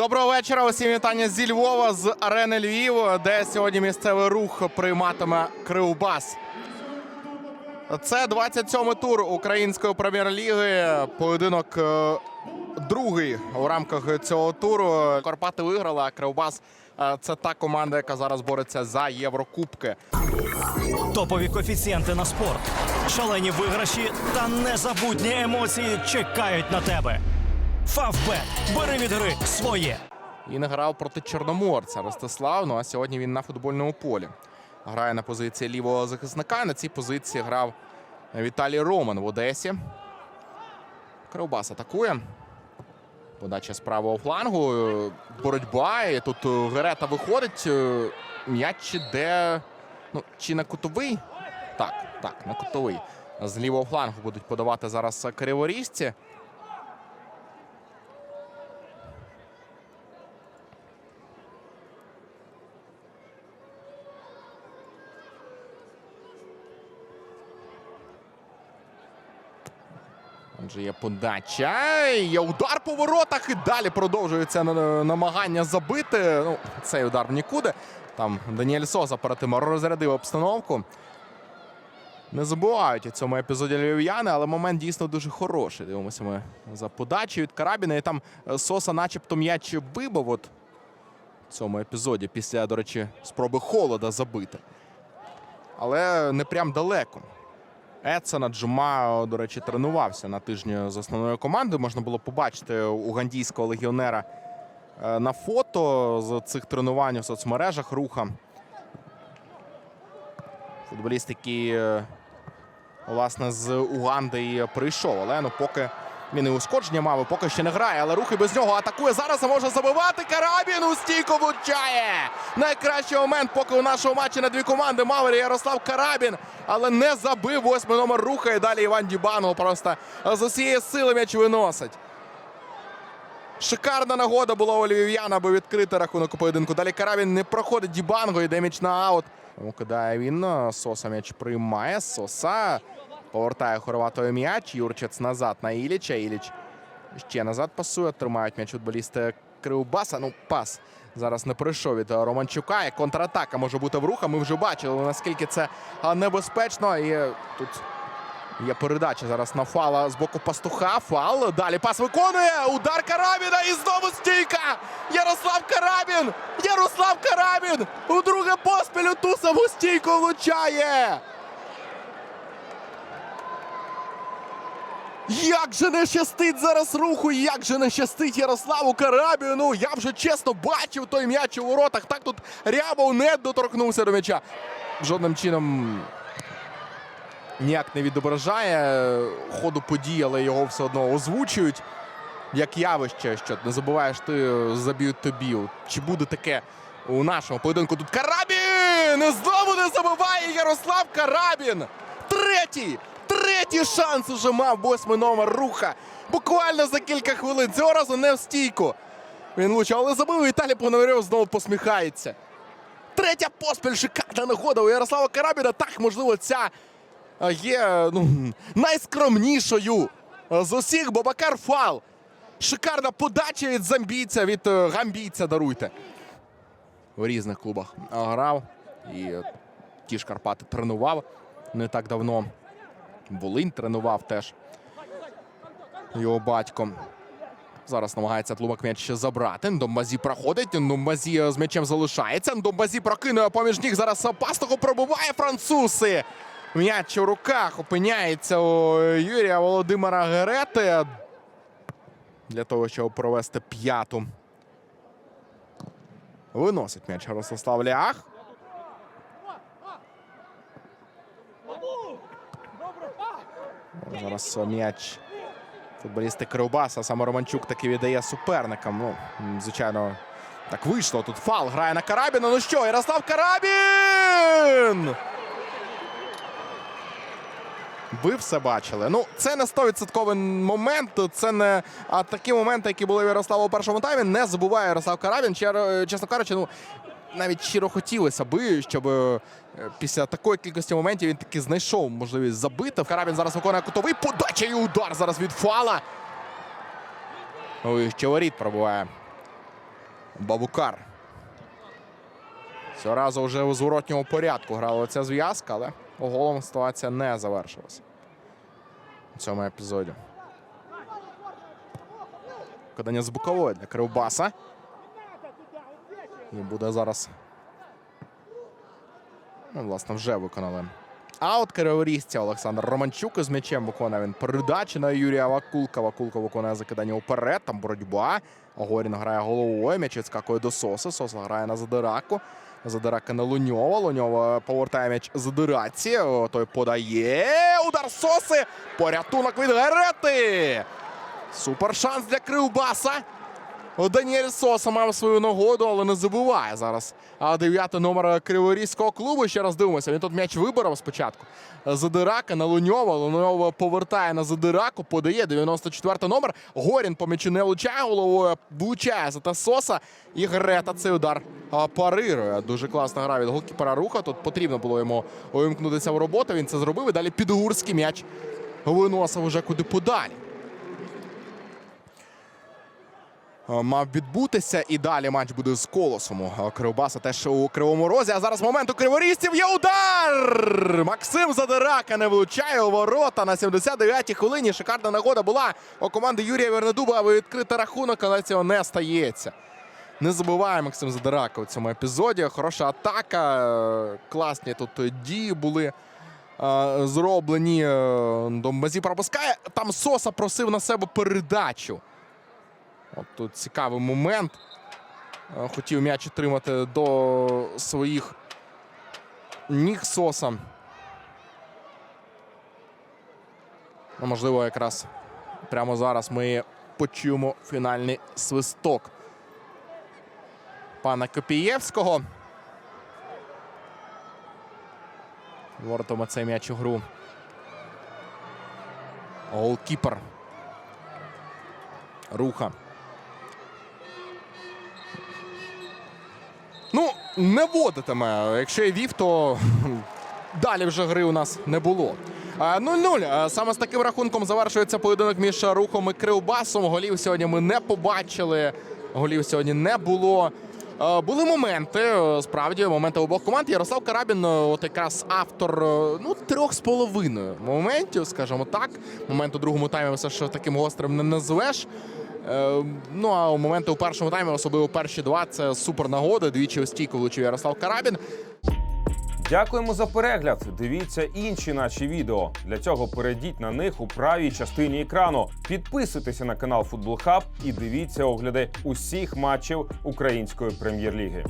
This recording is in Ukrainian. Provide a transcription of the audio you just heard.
Доброго вечора. Усім вітання зі Львова з арени Львів, де сьогодні місцевий рух прийматиме Кривбас. Це 27-й тур української прем'єр-ліги. Поєдинок е, другий у рамках цього туру. Карпати виграли, а Кривбас е, це та команда, яка зараз бореться за Єврокубки. Топові коефіцієнти на спорт, шалені виграші та незабутні емоції чекають на тебе. Фавбет. Бери від гри своє. Він грав проти Чорноморця Ростислав. Ну а сьогодні він на футбольному полі. Грає на позиції лівого захисника. На цій позиції грав Віталій Роман в Одесі. Кривбас атакує. Подача з правого флангу. Боротьба. І тут Герета виходить. М'яч іде. Ну, чи на кутовий? Так, так, на кутовий. З лівого флангу будуть подавати зараз криворізці. Отже, є подача. Є удар по воротах. І далі продовжується намагання забити. Ну, цей удар в нікуди. Там Даніель Соза перед тим розрядив обстановку. Не забувають у цьому епізоді львів'яни, але момент дійсно дуже хороший. Дивимося ми за подачею від Карабіна. І там е, Соса, начебто, м'яч вибив от в цьому епізоді, після, до речі, спроби холода забити. Але не прям далеко. Едсона Джума, до речі, тренувався на тижні з основною командою. Можна було побачити угандійського легіонера е, на фото з цих тренувань у соцмережах руха. Футболіст, який е, власне з Уганди і прийшов. Але ну поки він і ушкодження мав, поки ще не грає. Але рухи без нього атакує. Зараз а може забивати. Карабін у стійку влучає. Найкращий момент, поки у нашому матчі на дві команди Мавері Ярослав Карабін, але не забив восьмий номер руха. І далі Іван Дібанов просто з усієї сили м'яч виносить. Шикарна нагода була у львів'яна, аби відкрити рахунок у поєдинку. Далі Карабін не проходить Дібанго, йде м'яч на аут. Кидає він. Соса м'яч приймає. Соса повертає хорватою м'яч. Юрчець назад на Іліча. Іліч ще назад пасує. Тримають м'яч футболісти Кривбаса. Ну, пас зараз не пройшов від Романчука. І контратака може бути в руха. Ми вже бачили, наскільки це небезпечно. І тут Є передача зараз на фала з боку пастуха. Фал. Далі пас виконує. Удар Карабіна. І знову стійка. Ярослав Карабін. Ярослав Карабін. У друге поспіль у ту саму стійку влучає. Як же не щастить зараз руху, як же не щастить Ярославу Карабіну. Я вже чесно бачив той м'яч у воротах. Так тут Рябов не доторкнувся до м'яча. Жодним чином ніяк не відображає ходу подій, але його все одно озвучують як явище, що не забуваєш, ти заб'ють тобі. Чи буде таке у нашому поєдинку? Тут Карабін! І знову не забиває Ярослав Карабін! Третій! Третій шанс уже мав восьмий номер руха. Буквально за кілька хвилин. Цього разу не в стійку. Він влучив, але забив Віталій Пономарьов знову посміхається. Третя поспіль шикарна нагода у Ярослава Карабіна. Так, можливо, ця е, є ну, найскромнішою е, з усіх Бобакар Фал. Шикарна подача від замбійця, від е, гамбійця даруйте. В різних клубах грав. І е, ті ж Карпати тренував не так давно. Волинь тренував теж його батько. Зараз намагається Тлумак м'яч забрати. Ндомбазі проходить. Ндомбазі з м'ячем залишається. Ндомбазі прокинує поміж ніг. Зараз пастуху пробиває французи. М'яч у руках опиняється у Юрія Володимира Герети. Для того, щоб провести п'яту. Виносить м'яч Ростислав Лях. Зараз м'яч футболісти Кривбаса. Саме Романчук таки віддає суперникам. Ну, звичайно, так вийшло. Тут фал грає на Карабіна. Ну що, Ярослав Карабін! Ви все бачили. Ну, це не 100% момент. Це не а такі моменти, які були у Ярослава у першому таймі. Не забуває Ярослав Карабін. Чесно кажучи, ну навіть щиро хотілося би, щоб е, після такої кількості моментів він таки знайшов можливість забити. Карабін зараз виконує кутовий подача і удар зараз від фала. Ой, ще пробуває Бабукар. Цього разу вже у зворотньому порядку грала ця зв'язка, але голом ситуація не завершилася у цьому епізоді. Кидання з бокової для Кривбаса. І буде зараз. Ну, власне, вже виконали. Аут криворізця Олександр Романчук із м'ячем виконує він передачі на Юрія Вакулка. Вакулка виконує закидання вперед. Там боротьба. Огорін грає головою. М'яч відскакує до Соса. Соса грає на Задираку. Задирака на Луньова. Луньова повертає м'яч Задираці. Той подає. Удар Соси. Порятунок від Герети. Супер шанс для Кривбаса. Даніель Соса мав свою нагоду, але не забуває зараз. А дев'ятий номер Криворізького клубу. Ще раз дивимося. Він тут м'яч виборов спочатку. Задирака на Луньова. Луньова повертає на Задираку, подає 94 номер. Горін по м'ячу не влучає головою, влучає за та Соса. І Грета цей удар парирує. Дуже класна гра від голкіпера руха. Тут потрібно було йому увімкнутися в роботу. Він це зробив. І далі підгурський м'яч виносив уже куди подалі. Мав відбутися. І далі матч буде з колосом. у Кривбаса теж у кривому розі. А зараз момент у криворізців є удар! Максим Задирака не влучає у ворота на 79-й хвилині. Шикарна нагода була у команди Юрія Вернедуба, аби відкрити рахунок, але цього не стається. Не забуває Максим Задирака у цьому епізоді. Хороша атака. е, Класні тут дії були. е, Зроблені Е, Домбазі пропускає. Там Соса просив на себе передачу. От тут цікавий момент. Е, Хотів м'яч отримати до своїх ніг Соса. Ну, можливо, якраз прямо зараз ми почуємо фінальний свисток пана Копієвського. Воротом цей м'яч у гру. Голкіпер. Руха. Ну, не водитиме. Якщо і вів, то далі вже гри у нас не було. А, 0-0. Саме з таким рахунком завершується поєдинок між рухом і Кривбасом. Голів сьогодні ми не побачили. Голів сьогодні не було. Були моменти, е, справді, моменти обох команд. Ярослав Карабін, е, от якраз автор е, ну, трьох з половиною моментів, скажімо так. Момент у другому таймі все ж таким гострим не назвеш. Е, Ну а у моменти у першому таймі, особливо перші два, це супер нагода. Двічі у стійку влучив Ярослав Карабін. Дякуємо за перегляд. Дивіться інші наші відео. Для цього перейдіть на них у правій частині екрану. Підписуйтеся на канал Футбол Хаб і дивіться огляди усіх матчів української прем'єр-ліги.